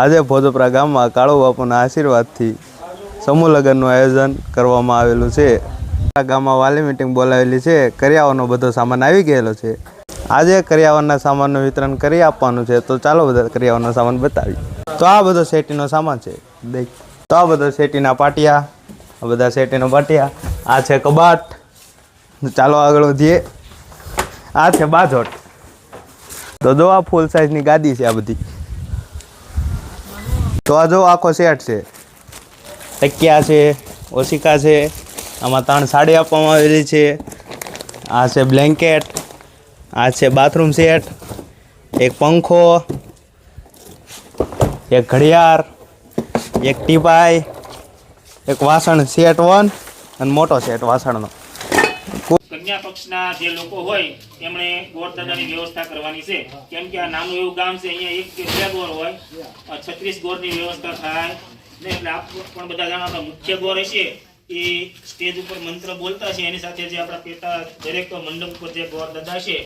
આજે ભોજપરા ગામમાં કાળુ બાપુના આશીર્વાદથી સમૂહ લગ્નનું આયોજન કરવામાં આવેલું છે. આ ગામમાં વાલી મિટિંગ બોલાવેલી છે. કરિયાવાનો બધો સામાન આવી ગયેલો છે. આજે કરિયાવરના સામાનનું વિતરણ કરી આપવાનું છે. તો ચાલો બધા કરિયાવાનો સામાન બતાવી તો આ બધો શેટીનો સામાન છે. દેખ. તો આ બધો શેટીના પાટિયા, આ બધા શેટીનો પાટિયા. આ છે કબાટ. ચાલો આગળ વધીએ. આ છે બાજોટ. તો જો આ ફૂલ સાઇઝની ગાદી છે આ બધી. તો આ જો આખો સેટ છે. તકિયા છે, ઓશિકા છે, આમાં ત્રણ સાડી આપવામાં આવેલી છે. આ છે બ્લેન્કેટ આ છે બાથરૂમ સેટ એક પંખો, એક ઘડિયાળ, એક ટીપાઈ, એક વાસણ સેટ વન અને મોટો સેટ વાસણનો. કન્યા પક્ષના જે લોકો હોય, એમણે ગોરદાદાની વ્યવસ્થા કરવાની છે. કેમ કે આ નાનું એવું ગામ છે, અહીંયા એક કે બે ગોર હોય છત્રીસ ગોરની વ્યવસ્થા થાય. ને એટલે આપ પણ બધા જાણો આપણા મુખ્ય ગોર હશે, એ સ્ટેજ ઉપર મંત્ર બોલતા છે, એની સાથે જે આપણા પેટા દરેક મંડપ ઉપર જે ગોળ દાદા છે,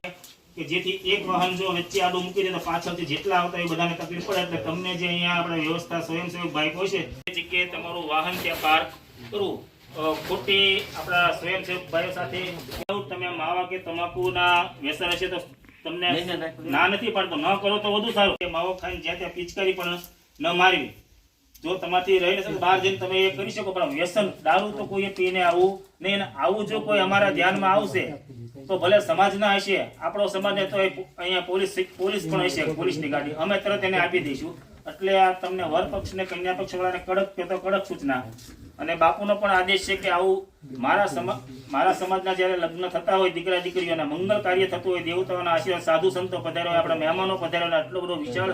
કે જેથી એક વાહન જો વચ્ચે આડું મૂકી દે તો પાછળથી જેટલા આવતા એ બધાને તકલીફ પડે. એટલે તમને જે અહીંયા આપણે વ્યવસ્થા સ્વયંસેવક ભાઈ હોય છે જગ્યાએ તમારું વાહન ત્યાં પાર્ક કરવું ખોટી આપણા સ્વયંસેવક ભાઈઓ સાથે તમે માવા કે તમાકુના વ્યસન હશે તો તમને ના નથી પાડતો. ન કરો તો વધુ સારું. કે માવો ખાઈને જ્યાં ત્યાં પિચકારી પણ ન મારવી. જો તમારથી રહી નથી બહાર જઈને તમે એ કરી શકો પણ વ્યસન દારૂ તો કોઈએ પીને આવું નહીં. આવું જો કોઈ અમારા ધ્યાનમાં આવશે તો ભલે સમાજના હશે આપણો સમાજ ને તો અહીંયા પોલીસ પોલીસ પણ હશે પોલીસની ગાડી. અમે તરત એને આપી દઈશું. એટલે આ તમને વર પક્ષ ને કન્યા પક્ષ વાળાને કડક કે તો કડક સૂચના. અને બાપુનો પણ આદેશ છે કે આવું મારા સમાજ મારા સમાજના જ્યારે લગ્ન થતા હોય, દીકરા, દીકરીઓના, મંગલ કાર્ય થતું હોય, દેવતાઓના આશીર્વાદ, સાધુ સંતો પધાર્યા હોય, આપણા મહેમાનો પધાર્યા આટલો બધો વિશાળ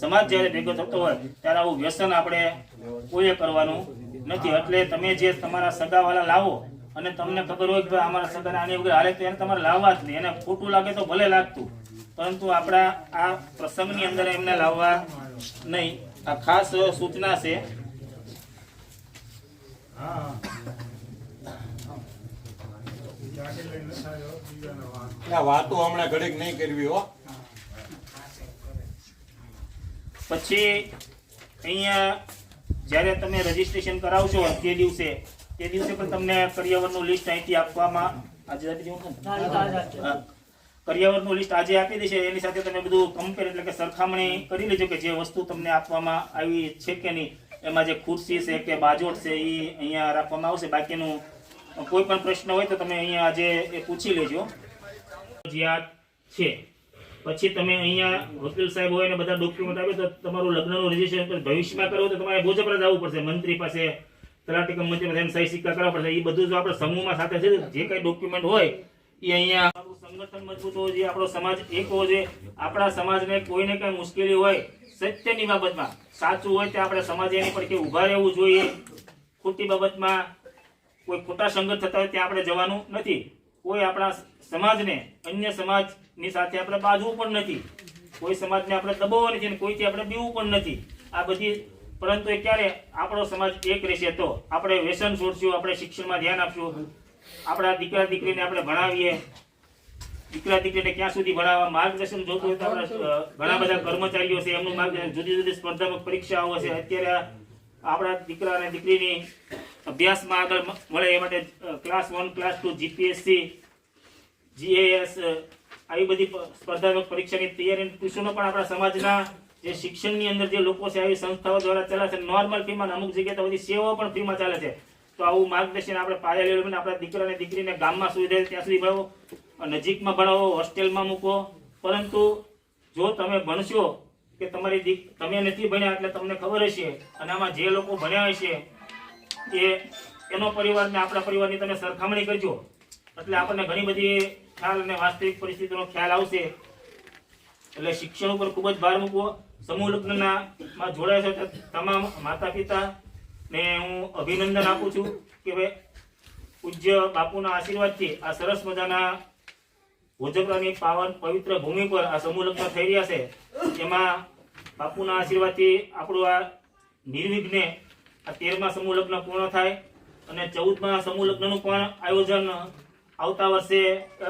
સમાજ જ્યારે ભેગો થતો હોય, ત્યારે આવું વ્યસન આપણે કોઈએ કરવાનું નથી. એટલે તમે જે તમારા સગાવાલા લાવો, અને તમને ખબર હોય કે અમારા સગાને આની વગર હાલે તો એને તમારે લાવવા જ નહીં. એને ખોટું લાગે તો ભલે લાગતું, પરંતુ આપણા આ પ્રસંગની અંદર એમને લાવવા નહીં. આ ખાસ સૂચના છે વાતો હમણાં ઘડીક નહીં કરવી હો. પછી અહીંયા જ્યારે તમે રજીસ્ટ્રેશન કરાવશો તે દિવસે તે દિવસે પણ તમને કરિયાવરનું લિસ્ટ અહીંથી આપવામાં આજે આપી દેવું ને? કરિયાવરનું લિસ્ટ આજે આપી દેશે એની સાથે તમે બધું કમ્પેર એટલે કે સરખામણી કરી લેજો કે જે વસ્તુ તમને આપવામાં આવી છે કે નહીં. એમાં જે ખુરશી છે કે બાજોટ છે એ અહીંયા રાખવામાં આવશે. બાકીનું કોઈ પણ પ્રશ્ન હોય તો તમે અહીંયા આજે એ પૂછી લેજો. ફરજિયાત છે. પછી તમે અહીંયા વકીલ સાહેબ હોય અને બધા ડોક્યુમેન્ટ આપે તો તમારું લગ્નનું રજીસ્ટ્રેશન ભવિષ્યમાં કરવું તો તમારે ભોજપરા જવું પડશે. મંત્રી પાસે, તલાટી મંત્રી પાસે સહી સિક્કા કરવા પડશે. એ બધું જો આપણે સમૂહમાં સાથે છે, જે કાંઈ ડોક્યુમેન્ટ હોય એ અહીંયા સંગઠન મજબૂત હોવું જોઈએ, આપણો સમાજ એક હોવો જોઈએ. આપણા સમાજને કોઈને કઈ મુશ્કેલી હોય, સત્યની બાબતમાં સાચું હોય તે આપણે સમાજ એની પર કે ઊભા રહેવું જોઈએ. ખોટી બાબતમાં કોઈ ખોટા સંગત થતા હોય ત્યાં આપણે જવાનું નથી. કોઈ આપણા સમાજને, અન્ય સમાજની સાથે આપણે બાજવું પણ નથી. કોઈ સમાજને આપણે દબાવવો નથી અને કોઈથી આપણે બીવું પણ નથી. આ બધી, પરંતુ ક્યારે આપણો સમાજ એક રહેશે તો આપણે વ્યસન છોડશું, આપણે શિક્ષણમાં ધ્યાન આપશું. આપણા દીકરા દીકરીને આપણે ભણાવીએ. દીકરા દીકરીને ક્યાં સુધી ભણાવવા? માર્ગદર્શન જોતું હોય તો આપણા ઘણા બધા કર્મચારીઓ છે, એમનું માર્ગદર્શન, જુદી જુદી સ્પર્ધાત્મક પરીક્ષાઓ છે. અત્યારે આપણા દીકરા અને દીકરીની અભ્યાસમાં આગળ મળે એ માટે class one class two GPSC GAS આવી બધી સ્પર્ધાત્મક પરીક્ષાની તૈયારી ટ્યુશનો પણ આપણા સમાજના જે શિક્ષણની અંદર જે લોકો છે, આવી સંસ્થાઓ દ્વારા ચાલે છે. નોર્મલ ફીમાં અમુક જગ્યાએ તો બધી સેવાઓ પણ ફીમાં ચાલે છે. તો આવું માર્ગદર્શન આપણે પાયા લેવલ આપણા દીકરા અને દીકરીને ગામમાં સુવિધા ત્યાં સુધી ભણો નજીકમાં ભણાવો હોસ્ટેલમાં મૂકો. પરંતુ જો તમે ભણશો કે તમારી દીક, તમે નથી ભણ્યા એટલે તમને ખબર હશે અને આમાં જે લોકો ભણ્યા હશે એ, એનો પરિવાર ને આપણા પરિવારની તમે સરખામણી કરજો. એટલે આપણને ઘણી બધી ખ્યાલ અને વાસ્તવિક પરિસ્થિતિનો ખ્યાલ આવશે. એટલે શિક્ષણ ઉપર ખૂબ જ ભાર મૂકવો. સમૂહ લગ્નના માં જોડાય છે તમામ માતા પિતા ને હું અભિનંદન આપું છું કે ભાઈ પૂજ્ય બાપુના આશીર્વાદથી આ સરસ મજાના ભોજપરાની પાવન પવિત્ર ભૂમિ પર આ સમૂહ લગ્ન થઈ રહ્યા છે. એમાં બાપુના આશીર્વાદથી આપણું આ નિર્વિઘ્ને આ તેરમા સમૂહ લગ્ન પૂર્ણ થાય અને ચૌદમા સમૂહ લગ્નનું પણ આયોજન આવતા વર્ષે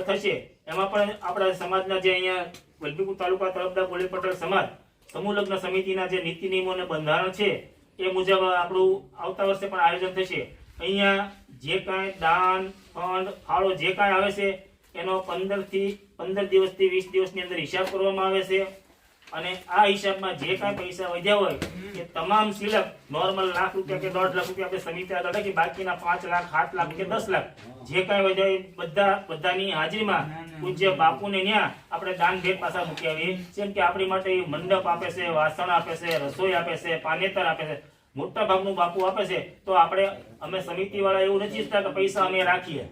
થશે. એમાં પણ આપણા સમાજના જે અહીંયા વલભીપુર તાલુકા તરફદાર કોળી પટેલ સમાજ, સમૂહ લગ્ન સમિતિના જે નીતિ નિયમો અને બંધારણ છે એ મુજબ આપણું આવતા વર્ષે પણ આયોજન થશે. અહીંયા જે કાંઈ દાન, ફંડ, ફાળો જે કાંઈ આવે છે, એનો પંદરથી પંદર દિવસથી વીસ દિવસની અંદર હિસાબ કરવામાં આવે છે. અને આ હિસાબમાં જે કાંઈ પૈસા વધ્યા હોય, એ તમામ સિલક નોર્મલ લાખ રૂપિયા કે દોઢ લાખ રૂપિયા આપણે સમિતિ આગળ બાકીના પાંચ લાખ, સાત લાખ કે દસ લાખ, જે કાંઈ વધ્યા બધા બધાની હાજરીમાં પૂજ્ય બાપુને ત્યાં આપણે દાન ભેટ પાછા મૂકી આવીએ. જેમ કે આપણી માટે મંડપ આપે છે, વાસણ આપે છે, રસોઈ આપે છે, પાનેતર આપે છે. મોટા ભાગનું બાપુ આપે છે, તો આપણે, અમે સમિતિ વાળા એવું નથી ઈચ્છતા કે પૈસા અમે રાખીએ.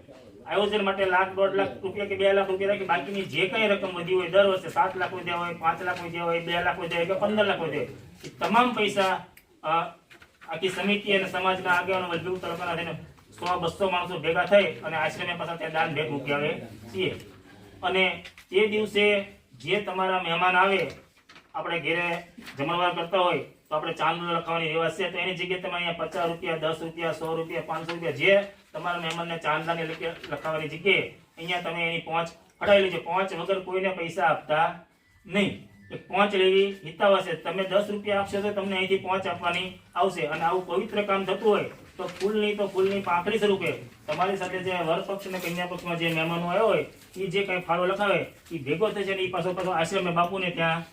આયોજન માટે લાખ, દોઢ લાખ રૂપિયા કે બે લાખ રૂપિયા રાખી બાકીની જે કઈ રકમ વધી હોય, દર વર્ષે સાત લાખ વધ્યા હોય, પાંચ લાખ વધ્યા હોય, બે લાખ વધ્યા હોય કે પંદર લાખ વધ્યા હોય, એ તમામ પૈસા આખી સમિતિ અને સમાજના આગેવાનો મજબૂત થઈને સો, બસો માણસો ભેગા થઈ અને આશ્રમે પાછા ત્યાં દાન ભેટ મૂકી આવે. છીએ. અને તે દિવસે જે તમારા મહેમાન આવે, આપણે ઘેરે જમણવાર કરતા હોય, તો આપણે ચાંદલો લખાવવાની રિવાજ છે. તો એની જગ્યાએ તમે અહીંયા પચાસ રૂપિયા, દસ રૂપિયા, સો રૂપિયા, પાંચસો રૂપિયા જે તમારા મહેમાનને ચાંદલાની લખાવાની જગ્યાએ, અહીંયા તમે એની પહોંચ હટાવી લેજો. પહોંચ વગર કોઈને પૈસા આપતા નહીં. એ પહોંચ લેવી હિતાવશે તમે દસ રૂપિયા આપશો તો તમને અહીંથી પહોંચ આપવાની આવશે. અને આવું પવિત્ર કામ થતું હોય, તો ફૂલની તો ફૂલની પાંખડી સ્વરૂપે તમારી સાથે જે વર પક્ષ અને કન્યા પક્ષમાં જે મહેમાનો આવ્યો હોય એ જે કાંઈ ફાળો લખાવે એ ભેગો થશે ને એ પાછો પાછો આશ્રમે બાપુને ત્યાં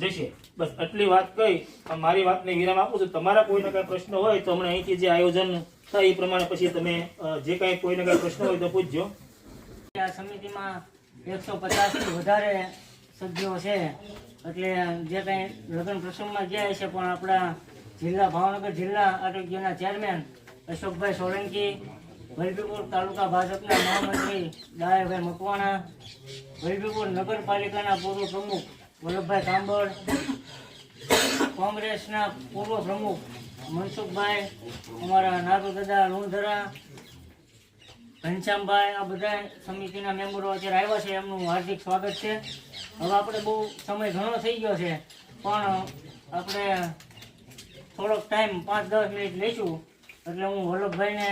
જશે. બસ આટલી વાત કહી મારી વાતને વિરામ આપું છું. તમારા કોઈને કઈ પ્રશ્ન હોય તો હમણાં અહીંથી જે આયોજન થાય એ પ્રમાણે પછી તમે જે કાંઈ કોઈને કઈ પ્રશ્ન હોય તો પૂછજો. આ સમિતિમાં એકસો પચાસથી વધારે સભ્યો છે. એટલે જે કાંઈ લગ્ન પ્રસંગમાં ગયા છે પણ આપણા જિલ્લા ભાવનગર જિલ્લા આરોગ્યના ચેરમેન અશોકભાઈ સોલંકી વલભીપુર તાલુકા ભાજપના મહામંત્રી દાયાભાઈ મકવાણા વૈભીપુર નગરપાલિકાના પૂર્વ પ્રમુખ વલ્લભભાઈ કાંબળ, કોંગ્રેસના પૂર્વ પ્રમુખ મનસુખભાઈ, અમારા નારુ દાદા લુણધરા, ઘનશ્યામભાઈ, આ બધા સમિતિના મેમ્બરો અત્યારે આવ્યા છે. એમનું હાર્દિક સ્વાગત છે. હવે આપણે બહુ સમય ઘણો થઈ ગયો છે, પણ આપણે થોડોક ટાઈમ પાંચ દસ મિનિટ લઈશું. એટલે હું વલ્લભભાઈને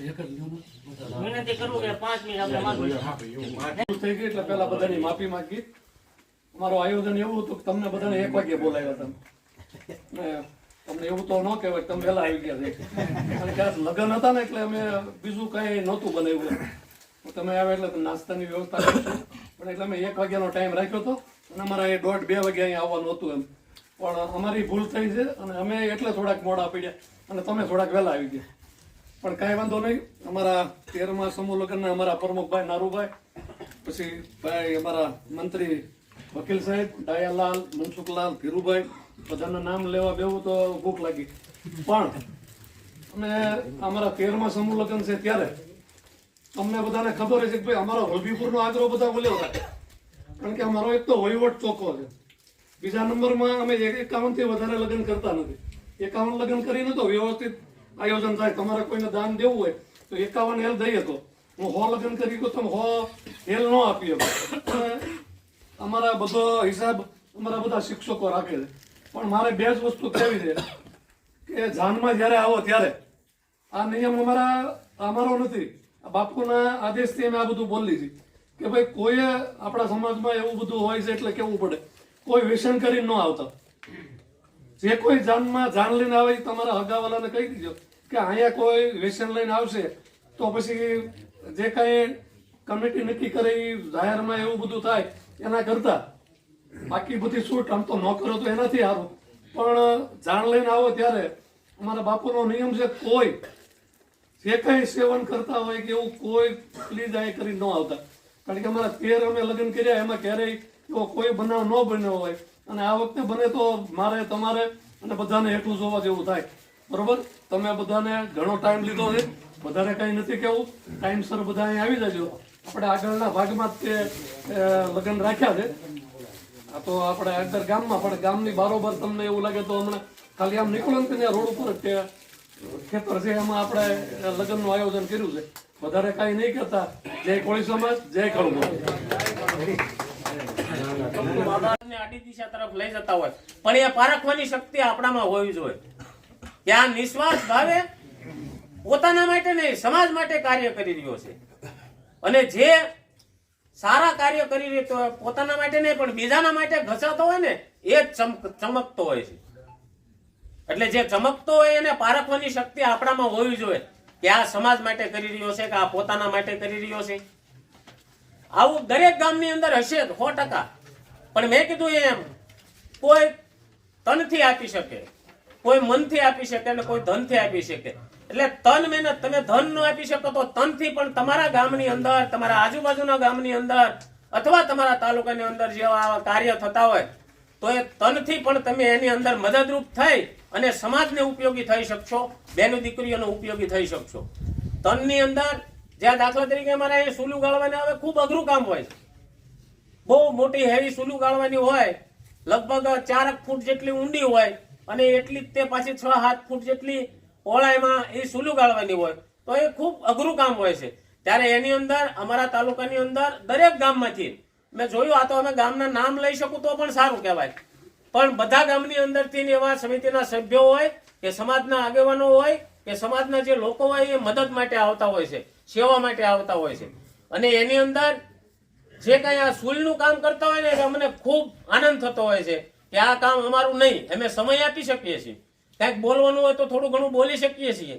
વિનંતી કરું કે પાંચ મિનિટ આપણે માગીશું થઈ ગઈ એટલે પહેલા બધાની માફી માંગી. અમારું આયોજન એવું હતું કે તમને બધાને એક વાગે બોલાવ્યા તમે તમને એવું તો ન કહેવાય તમે વહેલા આવી ગયા છે. કારણ કે લગ્ન હતા ને એટલે અમે બીજું કઈ નહોતું બનાવ્યું. તમે આવે એટલે નાસ્તાની વ્યવસ્થા પણ એટલે અમે એક વાગ્યાનો ટાઈમ રાખ્યો હતો. અને અમારે એ દોઢ બે વાગે અહીંયા આવવાનું હતું એમ. પણ અમારી ભૂલ થઈ છે અને અમે એટલે થોડાક મોડા પડ્યા. અને તમે થોડાક વહેલા આવી ગયા. પણ કાંઈ વાંધો નહીં. અમારા તેરમા સમૂહ લગ્નના અમારા પ્રમુખભાઈ નારુભાઈ, પછી ભાઈ અમારા મંત્રી વકીલ સાહેબ, ડાયાલાલ, મનસુખલાલ, ધીરુભાઈ, બધાના નામ લેવા બેવું તો ભૂખ લાગી. પણ અમે અમારા તેરમા સમૂહ લગ્ન છે ત્યારે તમને બધાને ખબર છે કે ભાઈ અમારો વલભીપુરનો આગ્રહ બધા બોલ્યો હતા. કારણ કે અમારો એક તો વહીવટ ચોખ્ખો છે. બીજા નંબરમાં અમે એકાવનથી વધારે લગ્ન કરતા નથી. એકાવન લગ્ન કરીને તો વ્યવસ્થિત આયોજન થાય, તમારે કોઈને દાન દેવું હોય, તો એકાવન હેલ દઈએ તો. હું હો લગ્ન કરી ગયો તમે હો હેલ ન અને અમારા બધો હિસાબ અમારા બધા શિક્ષકો રાખે છે પણ મારે બે જ વસ્તુ કહેવી છે, કે જાનમાં જ્યારે આવો ત્યારે. આ નિયમ અમારા, અમારો નથી. બાપુના આદેશથી અમે આ બધું બોલી છે, કે ભાઈ કોઈએ આપણા સમાજમાં એવું બધું હોય છે એટલે કેવું પડે. કોઈ વ્યસન કરી ન આવતા. જે કોઈ જાનમાં જાન લઈને આવે તમારા હગાવાલાને કહી દીજો. કે અહીંયા કોઈ વ્યસન લઈને આવશે, તો પછી જે કાંઈ કમિટી નક્કી કરે એ જાહેરમાં એવું બધું થાય, એના કરતા. બાકી બધી છૂટ આમ તો ન કરો તો એનાથી સારું. પણ જાણ લઈને આવો ત્યારે અમારા બાપુનો નિયમ છે, કોઈ જે કઈ સેવન કરતા હોય કે એવું કોઈ પ્લીઝ આ કરી ન આવતા. કારણ કે અમારા તેર અમે લગ્ન કર્યા, એમાં ક્યારેય એવો કોઈ બનાવ ન બન્યો હોય. અને આ વખતે બને તો મારે, તમારે અને બધાને હેઠું જોવા જેવું થાય. બરોબર? તમે બધાને ઘણો ટાઈમ લીધો છે. વધારે કઈ નથી કેવું. ટાઈમસર બધા અહીં આવી જજો. આપણે આગળના ભાગમાં જ તે લગ્ન રાખ્યા છે. આ તો આપણે અંદર ગામમાં, પણ ગામની બારોબાર તમને એવું લાગે તો હમણાં ખાલી આમ નીકળો ને રોડ ઉપર તે ખેતર છે. એમાં આપણે લગ્નનું આયોજન કર્યું છે. વધારે કાંઈ નહીં કરતા જય કોળી સમાજ, જય ને આડી દિશા તરફ લઈ જતા હોય. પણ એ પારખવાની શક્તિ આપણામાં હોવી જોઈએ. ત્યાં નિસ્વાર્થ ભાવે પોતાના માટે નહીં, સમાજ માટે કાર્ય કરી રહ્યો છે. અને જે સારા કાર્ય કરી રહ્યો પોતાના માટે નહીં, પણ બીજાના માટે ઘસાતો હોય ને, એ જ ચમકતો હોય છે. એટલે જે ચમકતો હોય એને પારખવાની શક્તિ આપણામાં હોવી જોઈએ કે આ સમાજ માટે કરી રહ્યો છે કે આ પોતાના માટે કરી રહ્યો છે. આવું દરેક ગામની અંદર હશે સો ટકા. પણ મેં કીધું એમ, કોઈ તનથી આપી શકે. કોઈ મનથી આપી શકે અને કોઈ ધનથી આપી શકે. એટલે તન મહેનત, તમે ધન ન આપી શકો તો તનથી પણ તમારા ગામની અંદર, તમારા આજુબાજુના ગામની અંદર અથવા તમારા તાલુકાની અંદર જેવા આવા કાર્ય થતા હોય, તો એ તનથી પણ તમે એની અંદર મદદરૂપ થઈ અને સમાજને ઉપયોગી થઈ શકશો, બેનો દીકરીઓને ઉપયોગી થઈ શકશો. તનની અંદર જ્યાં દાખલા તરીકે અમારે એ સૂલું ગાળવાને હવે ખૂબ અઘરું કામ હોય બહુ મોટી હેવી સૂલું ગાળવાની હોય, લગભગ ચારક ફૂટ જેટલી ઊંડી હોય અને એટલી તે પાછી છ સાત ફૂટ જેટલી પહોળાઈમાં એ સૂલું ગાળવાની હોય, તો એ ખૂબ અઘરું કામ હોય છે. ત્યારે એની અંદર, અમારા તાલુકાની અંદર, દરેક ગામમાંથી, મેં જોયું, આ તો અમે ગામના નામ લઈ શકું તો પણ સારું કહેવાય. પણ બધા ગામની અંદરથી એવા સમિતિના સભ્યો હોય, કે સમાજના આગેવાનો હોય, કે સમાજના જે લોકો હોય, એ મદદ માટે આવતા હોય છે, સેવા માટે આવતા હોય છે. અને એની અંદર જે કઈ આ સુલનું કામ કરતા હોય ને અમને ખૂબ આનંદ થતો હોય છે. કે આ કામ અમારું નહીં. અમે સમય આપી શકીએ છીએ. કંઈક બોલવાનું હોય તો થોડું ઘણું બોલી શકીએ છીએ.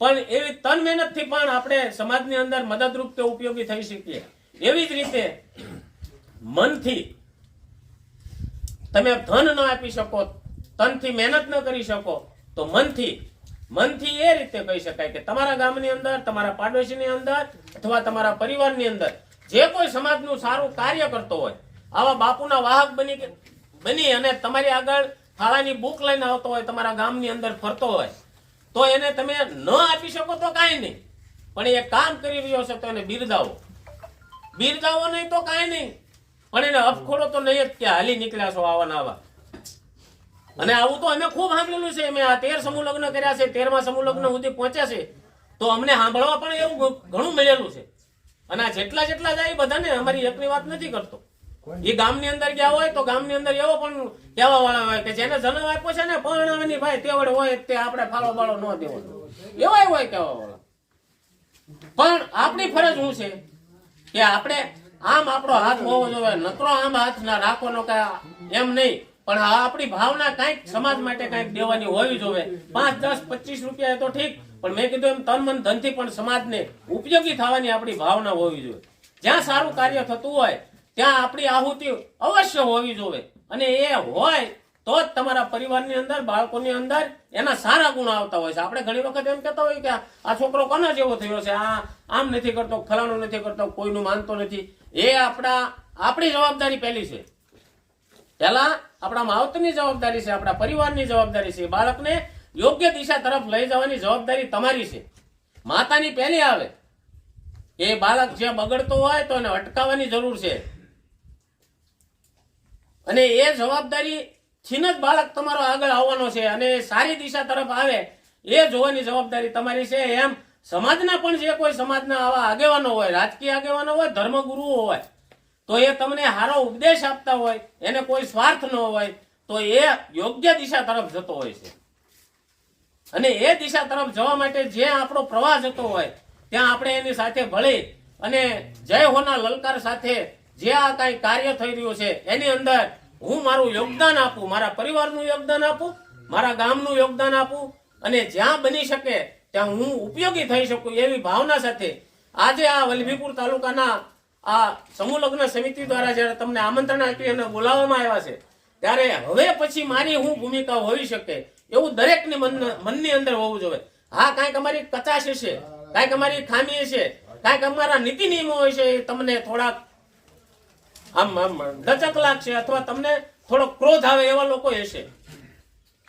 પણ એવી તન મહેનતથી પણ આપણે સમાજની અંદર મદદરૂપ કે ઉપયોગી થઈ શકીએ. એવી જ રીતે મનથી તમે ધન ન આપી શકો, તનથી મહેનત ન કરી શકો, તો મનથી મનથી એ રીતે કહી શકાય કે તમારા ગામની અંદર, તમારા પાડોશીની અંદર અથવા તમારા પરિવારની અંદર જે કોઈ સમાજનું સારું કાર્ય કરતો હોય, આવા બાપુના વાહક બની બની અને તમારી આગળ થાળાની બુક લઈને આવતો હોય, તમારા ગામની અંદર ફરતો હોય, તો એને તમે ન આપી શકો તો કાંઈ નહીં. પણ એ કામ કરી રહ્યો છે તો એને બિરદાવો. બિરદાવો નહીં તો કાંઈ નહીં. પણ એને અફખોડો તો નહીં જ કે હાલી નીકળ્યા છો આવા આવા. અને આવું તો અમે ખૂબ સાંભળેલું છે. અમે આ તેર સમૂહ લગ્ન કર્યા છે. તેરમા સમૂહ લગ્ન સુધી પહોંચ્યા છે. તો અમને સાંભળવા પણ એવું ઘણું મળેલું છે. અને આ જેટલા જેટલા જાય બધાને અમારી એકની વાત નથી કરતો. એ ગામની અંદર ગયા હોય તો ગામની અંદર એવો પણ કહેવા વાળા હોય કે જેને જન્મ આપ્યો છે ને પરણાવવાની ભાઈ તેવડ હોય તે આપણે ફાળો બાળો ન દેવો એવાય હોય કહેવા વાળા પણ આપણી ફરજ શું છે? કે આપણે આમ આપણો હાથ હોવો જોઈએ. નકરો આમ હાથ ના રાખવાનો કે એમ નહીં. પણ આપણી ભાવના કાંઈક સમાજ માટે કંઈક દેવાની હોવી જોઈએ. પાંચ, દસ, પચીસ રૂપિયા તો ઠીક. પણ મેં કીધું એમ તન મન ધનથી પણ સમાજને ઉપયોગી થવાની આપણી ભાવના હોવી જોઈએ. જ્યાં સારું કાર્ય થતું હોય ત્યાં આપણી આહુતિ અવશ્ય હોવી જોઈએ અને એ હોય તો જ તમારા પરિવારની અંદર, બાળકોની અંદર એના સારા ગુણ આવતા હોય છે. આપણે ઘણી વખત એમ કહેતા હોય કે આ- છોકરો કોના જેવો થયો છે? આ આમ નથી કરતો, ફલાણું નથી કરતો, કોઈનું માનતો નથી. એ આપણા, આપણી જવાબદારી પહેલી છે. પહેલા આપણા માવતરની જવાબદારી છે, આપણા પરિવારની જવાબદારી છે. બાળકને યોગ્ય દિશા તરફ લઈ જવાની જવાબદારી તમારી છે. માતાની પહેલી આવે. એ બાળક જે બગડતો હોય તો એને અટકાવવાની જરૂર છે. અને એ જવાબદારી છીન જ બાળક તમારો આગળ આવવાનો છે અને સારી દિશા તરફ આવે એ જોવાની જવાબદારી તમારી છે. એમ સમાજના પણ જે કોઈ સમાજના આવા આગેવાનો હોય, રાજકીય આગેવાનો હોય, ધર્મગુરુઓ હોય, તો એ તમને સારો ઉપદેશ આપતા હોય, એને કોઈ સ્વાર્થ ન હોય, તો એ યોગ્ય દિશા તરફ જતો હોય છે. અને એ દિશા તરફ જવા માટે જે આપણો પ્રવાહ જતો હોય, ત્યાં આપણે એની સાથે ભળી અને જય હોના લલકાર સાથે જે આ કાંઈ કાર્ય થઈ રહ્યું છે, એની અંદર હું મારું યોગદાન આપું, મારા પરિવારનું યોગદાન આપું, મારા ગામનું યોગદાન આપું, અને જ્યાં બની શકે ત્યાં હું ઉપયોગી થઈ શકું એવી ભાવના સાથે આજે આ વલભીપુર તાલુકાના આ સમૂહ લગ્ન સમિતિ દ્વારા જ્યારે તમને આમંત્રણ આપ્યું અને બોલાવવામાં આવ્યા છે, ત્યારે હવે પછી મારી હું ભૂમિકા હોઈ શકે એવું દરેકની મન મનની અંદર હોવું જોઈએ. હા, કાંઈક અમારી કચાશ હશે કાંઈક અમારી ખામી હશે કાંઈક અમારા નીતિ નિયમો હશે તમને થોડાક આમ આમ દચક લાગશે અથવા તમને થોડો ક્રોધ આવે એવા લોકો હશે.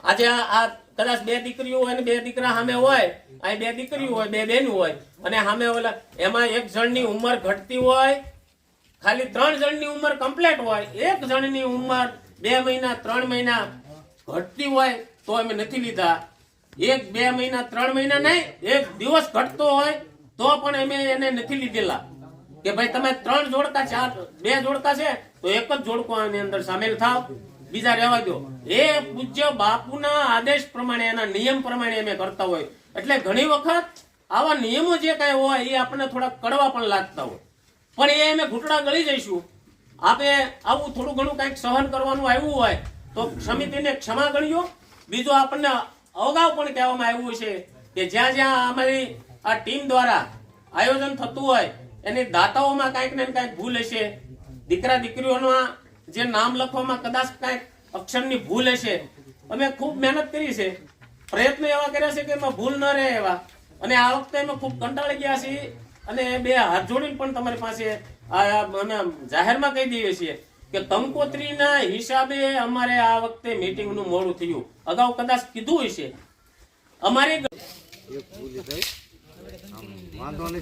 આજે આ કદાચ બે દીકરીઓ હોય ને બે દીકરા સામે હોય આ બે દીકરીઓ હોય, બે બેન હોય, અને સામે ઓલા, એમાં એક જણની ઉંમર ઘટતી હોય, ખાલી ત્રણ જણની ઉંમર કમ્પ્લીટ હોય, એક જણની ઉંમર બે મહિના, ત્રણ મહિના ઘટતી હોય, તો અમે નથી લીધા. એક બે મહિના, ત્રણ મહિના નહીં, એક દિવસ ઘટતો હોય, તો પણ અમે એને નથી લીધેલા. કે ભાઈ તમે ત્રણ જોડકા ચાર બે જોડકા છે, તો એક જ જોડકો આની અંદર સામેલ થાવ. બીજા રહેવા દો એ પૂજ્ય બાપુના આદેશ પ્રમાણે, એના નિયમ પ્રમાણે અમે કરતા હોય. એટલે ઘણી વખત આવા નિયમો જે કાંઈ હોય, એ આપણને થોડા કડવા પણ લાગતા હોય. પણ એ અમે ઘૂંટડા ગળી જઈશું. આપે આવું થોડું ઘણું કાંઈક સહન કરવાનું આવ્યું હોય, તો સમિતિને ક્ષમા ગણ્યો બીજો આપણને અગાઉ પણ કહેવામાં આવ્યું છે કે જ્યાં જ્યાં અમારી આ ટીમ દ્વારા આયોજન થતું હોય એની દાતાઓમાં કાંઈક ને કાંઈક ભૂલ હશે. દીકરા, દીકરીઓના જે નામ લખવામાં કદાચ કાંઈક અક્ષરની ભૂલ હશે. અમે ખૂબ મહેનત કરી છે. પ્રયત્ન એવા કર્યા છે કે એમાં ભૂલ ન રહે એવા. અને આ વખતે અમે ખૂબ કંટાળી ગયા છીએ અને બે હાથ જોડીને પણ તમારી પાસે આ જાહેરમાં કહી દઈએ છીએ કે કંકોત્રીના હિસાબે અમારે આ વખતે મીટિંગનું મોડું થયું. અગાઉ કદાચ કીધું હશે. અમારી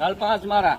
હાલ પાંચ મારા.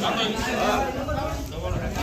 たまに。